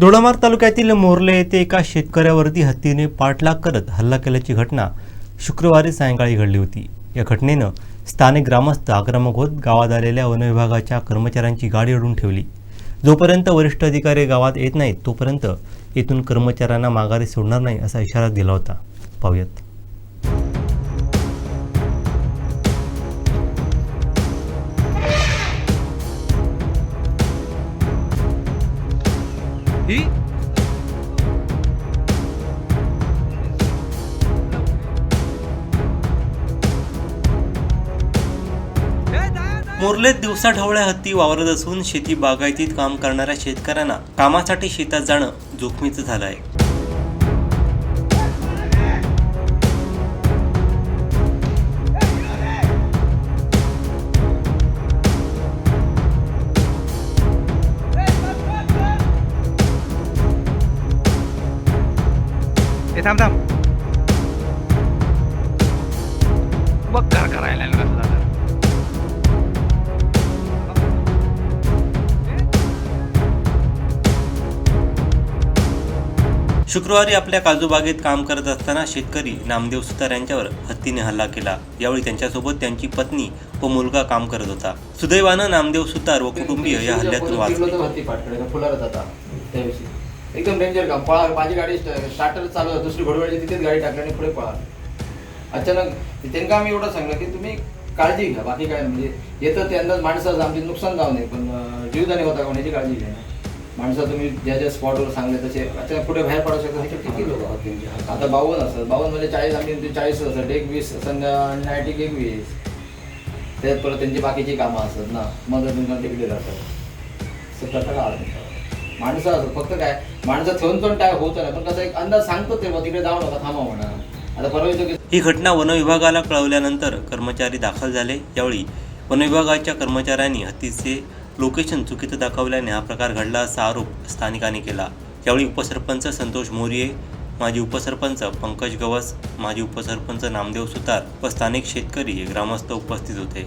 दोडामार तालुक्यातील मोर्ले येथे एका शेतकऱ्यावरती हत्तीने पाठलाग करत हल्ला केल्याची घटना शुक्रवारी सायंकाळी घडली होती. या घटनेनं स्थानिक ग्रामस्थ आक्रमक होत गावात आलेल्या वनविभागाच्या कर्मचाऱ्यांची गाडी अडून ठेवली. जोपर्यंत वरिष्ठ अधिकारी गावात येत नाहीत तोपर्यंत येथून कर्मचाऱ्यांना माघारी सोडणार नाही असा इशारा दिला होता. पाहूयात. मोर्लेत दिवसा ढवळ्या हत्ती वावरत असून शेती बागायतीत काम करणाऱ्या शेतकऱ्यांना कामासाठी शेतात जाणं जोखमीचं झालं आहे. थांब थांब. बघ कार करायला लागला तुला तर. शुक्रवारी आपल्या काजूबागेत काम करत असताना शेतकरी नामदेव सुतार यांच्यावर हत्तीने हल्ला केला. यावेळी त्यांच्यासोबत त्यांची पत्नी व मुलगा काम करत होता. सुदैवानं नामदेव सुतार व कुटुंबीय या हल्ल्यातून वाचले. एकदम डेंजर काम पळा माझी गाडी स्टार्टर चालू आहे दुसरी घोडवळची तिथेच गाडी टाकली आणि पुढे पळा. अचानक त्यांना आम्ही एवढं सांगलं की तुम्ही काळजी घ्या बाकी काय म्हणजे येतं त्यांनाच माणसाचं आमचे नुकसान जाऊ नये पण अं, जीवदानी होता कोणाची काळजी घ्या माणसं तुम्ही ज्या ज्या स्पॉटवर सांगले तसे अचानक पुढे बाहेर पडू शकतात ह्याच्यात किती लोक आहोत आता बावन्न असतात बावन्न म्हणजे चाळीस आम्ही चाळीस असतात एक वीस संध्या एक वीस. त्यात परत त्यांची बाकीची कामं असतात ना मदत तिकडे राहतात असं प्रकार आला माणसं असं फक्त काय माणसं ठेवून पण काय होत नाही. पण कसं एक अंदाज सांगतो ते तिकडे जाऊ नका थांबा म्हणा. आता परवा येतो की ही घटना वनविभागाला कळवल्यानंतर कर्मचारी दाखल झाले. यावेळी वनविभागाच्या कर्मचाऱ्यांनी हत्तीचे लोकेशन चुकीचं दाखवल्याने हा प्रकार घडला असा आरोप स्थानिकांनी केला. यावेळी उपसरपंच संतोष मोरिये माजी उपसरपंच पंकज गवस माजी उपसरपंच नामदेव सुतार व स्थानिक शेतकरी ग्रामस्थ उपस्थित होते.